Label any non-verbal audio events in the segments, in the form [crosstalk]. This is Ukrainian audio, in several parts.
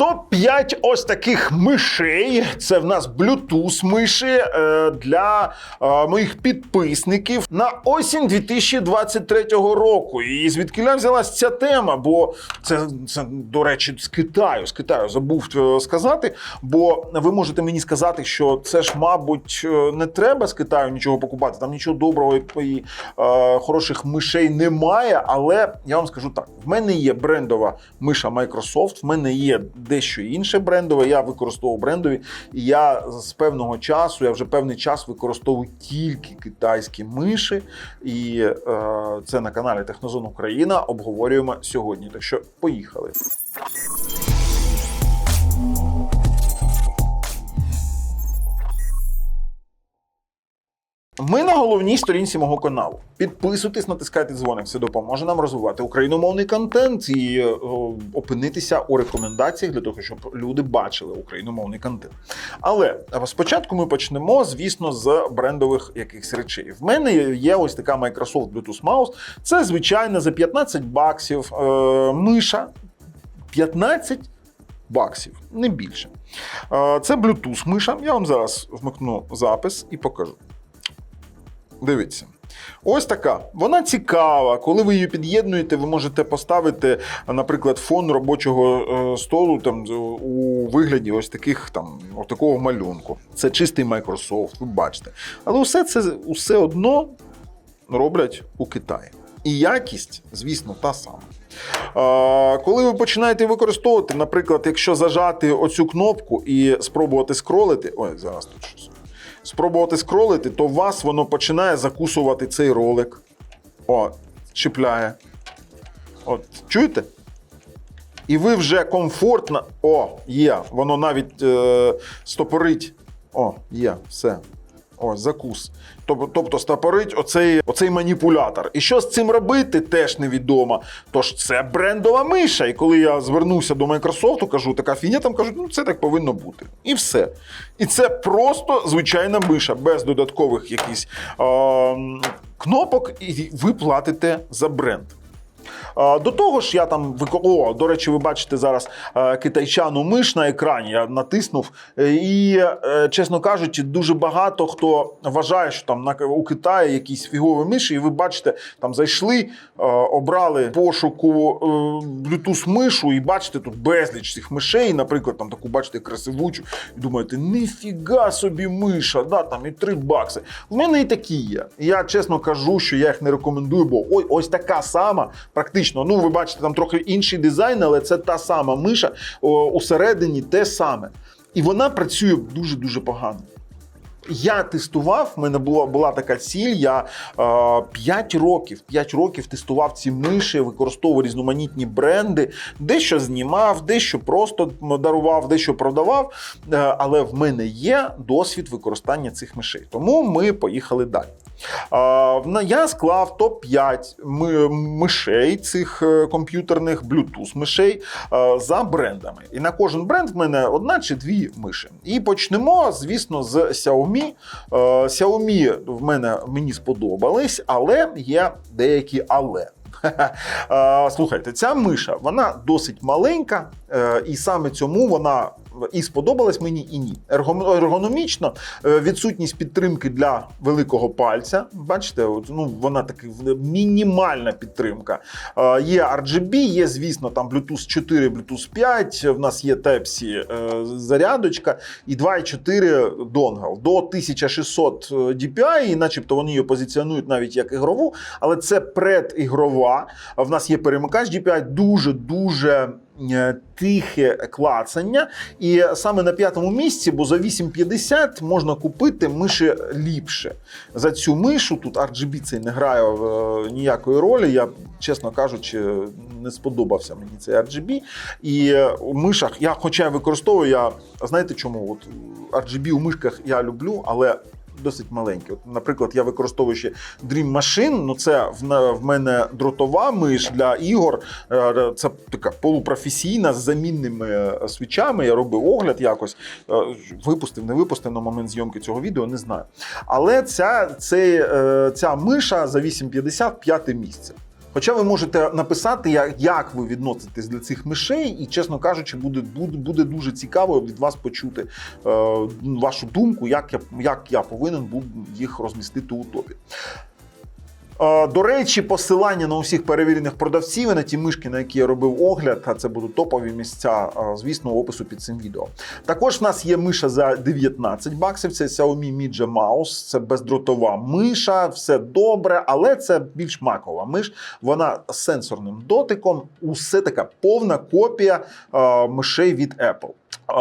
Топ-5 ось таких мишей. Це в нас Bluetooth миші е, для е, моїх підписників на осінь 2023 року. І звідки взялась ця тема? Бо це, це, до речі, з Китаю. З Китаю забув е, сказати. Бо ви можете мені сказати, що це ж, мабуть, не треба з Китаю нічого покупати. Там нічого доброго і, хороших мишей немає. Але я вам скажу так: в мене є брендова миша Microsoft, в мене є дещо інше брендове. Я використовував брендові, і я з певного часу, я вже певний час використовую тільки китайські миші. І е, це на каналі Технозон Україна обговорюємо сьогодні. Так що поїхали. Ми на головній сторінці мого каналу. Підписуйтесь, натискайте дзвоник. Це допоможе нам розвивати україномовний контент і е, опинитися у рекомендаціях для того, щоб люди бачили україномовний контент. Але спочатку ми почнемо, звісно, з брендових якихось речей. В мене є ось така Microsoft Bluetooth Mouse. Це звичайно за 15 баксів е, миша. 15 баксів, не більше. Е, Це Bluetooth миша. Я вам зараз вмикну запис і покажу. Дивіться. Ось така. Вона цікава. Коли ви її під'єднуєте, ви можете поставити, наприклад, фон робочого е, столу там у вигляді ось таких там ось такого малюнку. Це чистий Microsoft, ви бачите. Але усе це усе одно роблять у Китаї. І якість, звісно, та сама. Коли ви починаєте використовувати, наприклад, якщо зажати оцю кнопку і спробувати скролити. Ой, зараз тут щось. Спробувати скролити, то вас воно починає закусувати цей ролик. О, чіпляє. От, чуєте? І ви вже комфортно. О, є. Воно навіть е, стопорить. О, є, все. О, закус. Тобто, стопорить оцей, оцей маніпулятор. І що з цим робити, теж невідомо. Тож це брендова миша. І коли я звернувся до Microsoft, кажу, така фігня, там кажуть, ну це так повинно бути. І все. І це просто звичайна миша, без додаткових якісь кнопок, і ви платите за бренд. До того ж, я там О, до речі, ви бачите зараз е, китайчану миш на екрані. Я натиснув. Е, І, е, чесно кажучи, дуже багато хто вважає, що там у Китаї якісь фігові миші, і ви бачите, там зайшли, обрали пошуку Bluetooth мишу, і бачите тут безліч цих мишей. Наприклад, там таку бачите красивучу, і думаєте, ніфіга собі миша, да, там і 3 бакси. В мене і такі є. Я чесно кажу, що я їх не рекомендую, бо ой, ось така сама, практично. Ну, ви бачите, там трохи інший дизайн, але це та сама миша, о, усередині те саме. І вона працює дуже дуже погано. Я тестував, в мене була, була така ціль. Я е, 5 років, 5 років тестував ці миші, використовував різноманітні бренди, дещо знімав, дещо просто дарував, дещо продавав. Е, але в мене є досвід використання цих мишей. Тому ми поїхали далі. Я склав топ-5 мишей цих е, комп'ютерних Bluetooth мишей е, за брендами. І на кожен бренд в мене одна чи дві миші. І почнемо, звісно, з Xiaomi. Е, Xiaomi в мене мені сподобались, але є деякі але. [laughs] Слухайте, ця миша вона досить маленька, і саме цьому вона і сподобалась мені, і ні. Ергономічно е, відсутність підтримки для великого пальця. Бачите, от, ну, вона така мінімальна підтримка. Е, Є RGB, є, звісно, там Bluetooth 4, Bluetooth 5. В нас є Type-C е, зарядочка і 2,4 донгл до 1600 DPI, і начебто вони її позиціонують навіть як ігрову, але це предігрова. В нас є перемикач DPI, дуже дуже. Е, Тихе клацання, і саме на п'ятому місці, бо за 8,50 можна купити миші ліпше. За цю мишу тут RGB цей не грає е, ніякої ролі. Я, чесно кажучи, не сподобався мені цей RGB. І у мишах я, хоча я використовую, я знаєте чому? От RGB у мишках я люблю, але. Досить маленькі. От, наприклад, я використовую ще Dream Machine, ну це в, мене дротова миш для ігор. Е, Це така полупрофесійна з замінними е, свічами. Я робив огляд якось. Е, Випустив, не випустив на момент зйомки цього відео, не знаю. Але ця, е, ця миша за 8,50 п'яте місце. Хоча ви можете написати, як, як ви відноситесь до цих мишей, і, чесно кажучи, буде, буде, буде дуже цікаво від вас почути е, вашу думку, як я, як я повинен був їх розмістити у топі. До речі, посилання на усіх перевірених продавців і на ті мишки, на які я робив огляд, а це будуть топові місця, звісно, в опису під цим відео. Також в нас є миша за 19 баксів. Це Xiaomi Mi J Mouse, це бездротова миша, все добре, але це більш макова миш. Вона з сенсорним дотиком. Усе така повна копія мишей від Apple.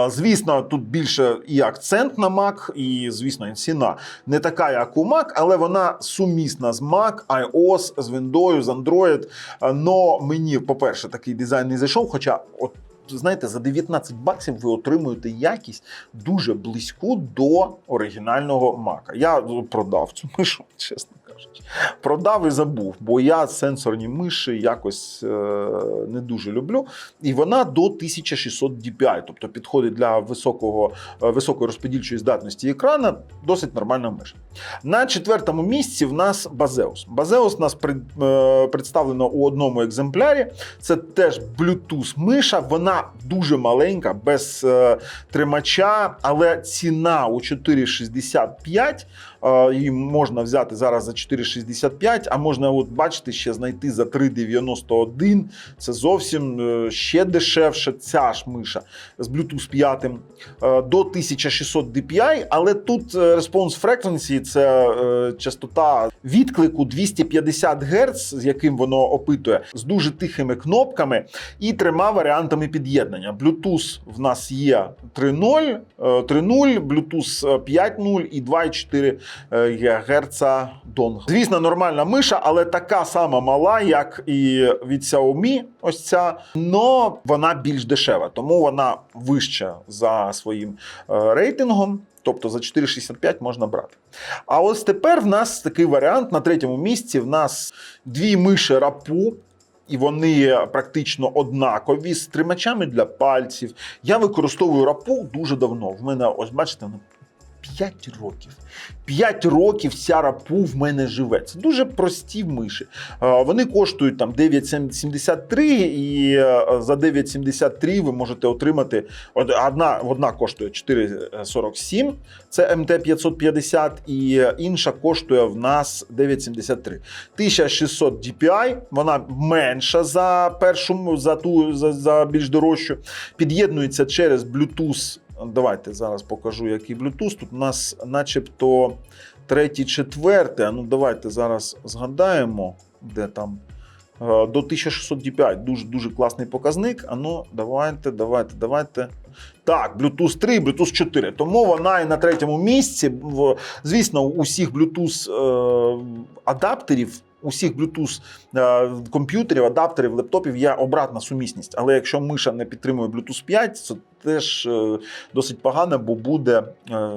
Звісно, тут більше і акцент на Mac, і звісно, ціна не така, як у Mac, але вона сумісна з Mac, iOS, з Windows, з Android. Но мені, по-перше, такий дизайн не зайшов. Хоча, от знаєте, за 19 баксів ви отримуєте якість дуже близьку до оригінального Mac. Я продав цю мишу, [laughs] чесно кажучи. Продав і забув, бо я сенсорні миші якось е, не дуже люблю. І вона до 1600 DPI, тобто підходить для високого, е, високої розподільчої здатності екрана, досить нормальна миша. На четвертому місці в нас Базеус. Базеус у нас е, представлено у одному екземплярі. Це теж Bluetooth миша. Вона дуже маленька, без тримача, але ціна у 4,65. Е, Її можна взяти зараз за 4,65, а можна, от бачите, ще знайти за 3,91. Це зовсім е, ще дешевше. Ця ж миша з Bluetooth 5 е, до 1600 DPI, але тут response frequency – це частота відклику 250 Гц, з яким воно опитує, з дуже тихими кнопками і трьома варіантами під'єднання. Bluetooth в нас є 3.0, е, 3.0, Bluetooth 5.0 і 2,4 е, ГГц донг. Звісно, нормальна миша, але така сама мала, як і від Xiaomi, ось ця, но вона більш дешева, тому вона вища за своїм е, рейтингом. Тобто за 4,65 можна брати. А ось тепер в нас такий варіант. На третьому місці в нас дві миші рапу. І вони практично однакові з тримачами для пальців. Я використовую рапу дуже давно. В мене, ось бачите, ну, 5 років. 5 років ця рапу в мене живе. Це дуже прості миші. Е, Вони коштують там 9,73, і е, за 9,73 ви можете отримати од- одна, одна коштує 4,47, це МТ550, і інша коштує в нас 9,73. 1600 DPI, вона менша за першу, за ту за, за більш дорожчу. Під'єднується через Bluetooth. Давайте зараз покажу, який Bluetooth. Тут у нас, начебто, третій, четвертий. Ну давайте зараз згадаємо, де там. Е, До 1600 DPI. Дуже дуже класний показник. А ну, давайте, давайте, давайте. Так, Bluetooth 3, Bluetooth 4. Тому вона і на третьому місці. Звісно, у всіх Bluetooth е, адаптерів, усіх Bluetooth е, комп'ютерів, адаптерів, лептопів є обратна сумісність. Але якщо миша не підтримує Bluetooth 5, це теж е, досить погано, бо буде е,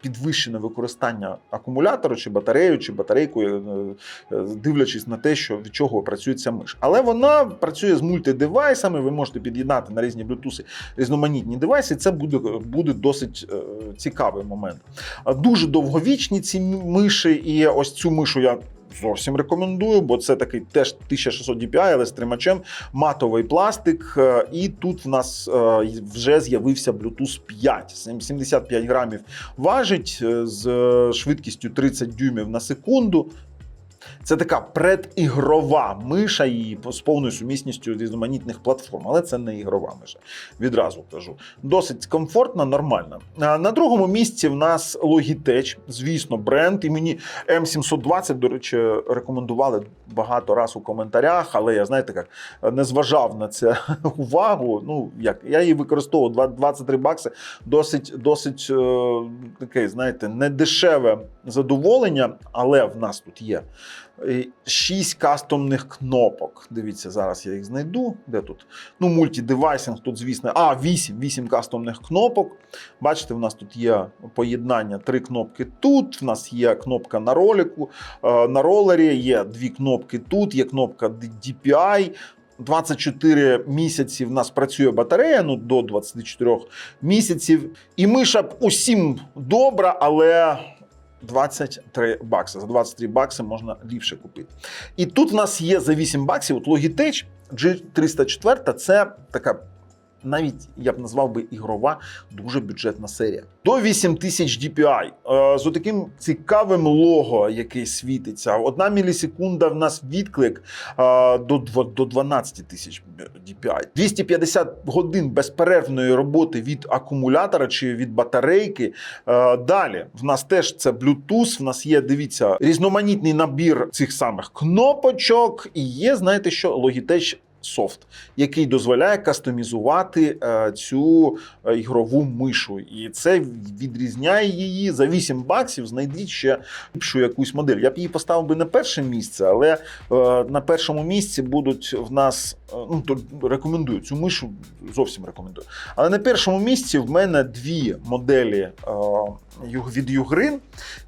підвищене використання акумулятора чи батарею, чи батарейкою, дивлячись на те, що від чого працює ця миш. Але вона працює з мультидевайсами. Ви можете під'єднати на різні Bluetooth різноманітні девайси. Це буде, буде досить цікавий момент. Дуже довговічні ці миші, і ось цю мишу я. Зовсім рекомендую, бо це такий теж 1600 DPI, але з тримачем, матовий пластик. е, І тут в нас е, вже з'явився Bluetooth 5. 75 грамів важить е, з швидкістю 30 дюймів на секунду. Це така предігрова миша і з повною сумісністю різноманітних платформ, але це не ігрова миша. Відразу кажу. Досить комфортна, нормальна. На другому місці в нас Logitech, звісно, бренд. І мені M720, до речі, рекомендували багато раз у коментарях, але я знаєте, як не зважав на це [laughs] увагу. Ну як я її використовував 23 бакси. Досить, досить е, таке, знаєте, недешеве задоволення, але в нас тут є. Е, Шість кастомних кнопок. Дивіться, зараз я їх знайду. Де тут? Ну, мультидевайсинг тут, звісно. А, 8, 8 кастомних кнопок. Бачите, в нас тут є поєднання три кнопки тут. В нас є кнопка на ролику, е, на ролері, є дві кнопки тут, є кнопка DPI. 24 місяці в нас працює батарея, ну до 24 місяців. І миша б усім добра, але 23 бакси. За 23 бакси можна ліпше купити. І тут в нас є за 8 баксів от Logitech G304. Це така. Навіть я б назвав би ігрова дуже бюджетна серія. До 8000 DPI. Е, з таким цікавим лого, який світиться. Одна мілісекунда в нас відклик е, до 12 тисяч DPI. 250 годин безперервної роботи від акумулятора чи від батарейки. Е, Далі в нас теж це Bluetooth. В нас є, дивіться, різноманітний набір цих самих кнопочок. І є, знаєте що, Logitech Софт, який дозволяє кастомізувати е, цю е, ігрову мишу. І це відрізняє її за 8 баксів. Знайдіть ще ліпшу якусь модель. Я б її поставив би на перше місце, але е, на першому місці будуть в нас. Ну, то рекомендую цю мишу, зовсім рекомендую. Але на першому місці в мене дві моделі від Югрин.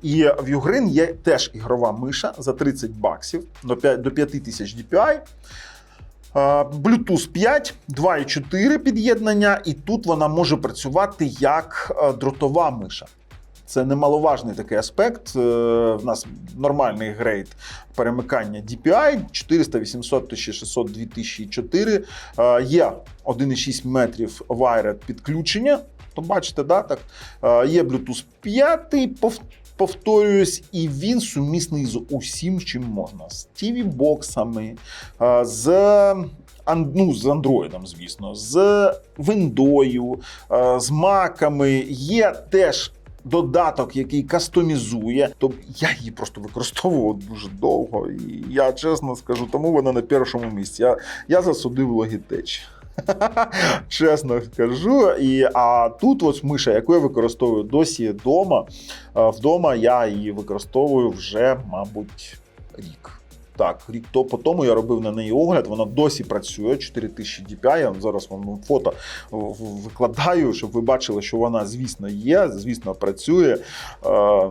І в Югрин є теж ігрова миша за 30 баксів до 5 до 5000 DPI. Bluetooth 5, 2,4 під'єднання, і тут вона може працювати як е, дротова миша. Це немаловажний такий аспект. Е, В нас нормальний грейд перемикання DPI 400, 800, 1600, 2004. Е, Є 1,6 метрів wired підключення. То бачите, да, так? Е, Є Bluetooth 5, пов- повторююсь, і він сумісний з усім, чим можна. З TV-боксами, з, ну, з Android, звісно, з е, з маками. Є теж. Додаток, який кастомізує, то я її просто використовував дуже довго. І я чесно скажу, тому вона на першому місці. Я, я засудив Logitech. [laughs] Чесно скажу. І, а тут ось миша, яку я використовую досі вдома. Е, Вдома я її використовую вже, мабуть, рік. Так, рік то по тому я робив на неї огляд, вона досі працює 4000 DPI. Я зараз вам фото викладаю, щоб ви бачили, що вона, звісно, є, звісно, працює. Е,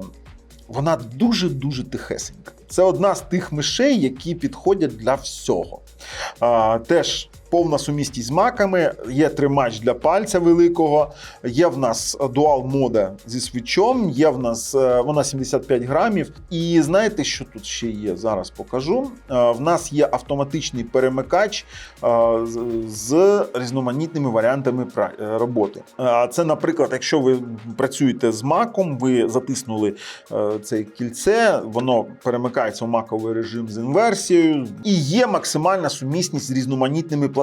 Вона дуже-дуже тихесенька. Це одна з тих мишей, які підходять для всього. А, теж повна сумісність з маками, є тримач для пальця великого, є в нас дуал мода зі свічом, є в нас е, вона 75 грамів. І знаєте, що тут ще є? Зараз покажу. Е, В нас є автоматичний перемикач е, з- різноманітними варіантами роботи. Е, Це, наприклад, якщо ви працюєте з маком, ви затиснули це кільце, воно перемикається в маковий режим з інверсією, і є максимальна сумісність з різноманітними платформами.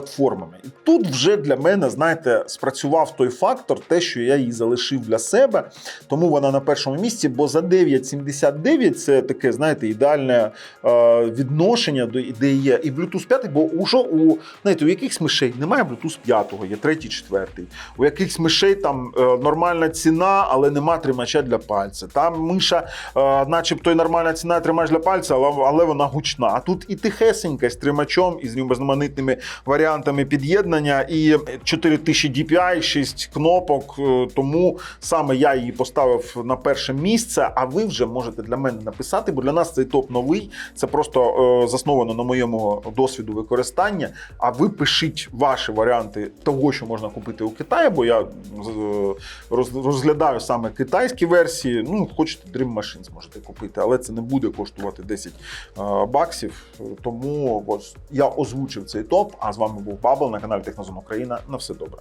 І тут вже для мене, знаєте, спрацював той фактор, те, що я її залишив для себе, тому вона на першому місці, бо за 9,79 це таке, знаєте, ідеальне е, відношення до де є і Bluetooth 5, бо уже у знаєте, у якихось мишей немає Bluetooth 5, є третій, четвертий. У якихось мишей там е, нормальна ціна, але нема тримача для пальця. Там миша, е, начебто й нормальна ціна, тримач для пальця, але, але вона гучна. А тут і тихесенька з тримачом, і з різноманітними варіантами під'єднання, і 4000 DPI, 6 кнопок. е, Тому саме я її поставив на перше місце. А ви вже можете для мене написати, бо для нас цей топ новий. Це просто е, засновано на моєму досвіду використання. А ви пишіть ваші варіанти того, що можна купити у Китаї, бо я е, розглядаю саме китайські версії. Ну, хочете Dream Machine зможете купити, але це не буде коштувати 10 е, баксів. Тому ось я озвучив цей топ. А з вами був Бабл на каналі Технозон Україна. На все добре.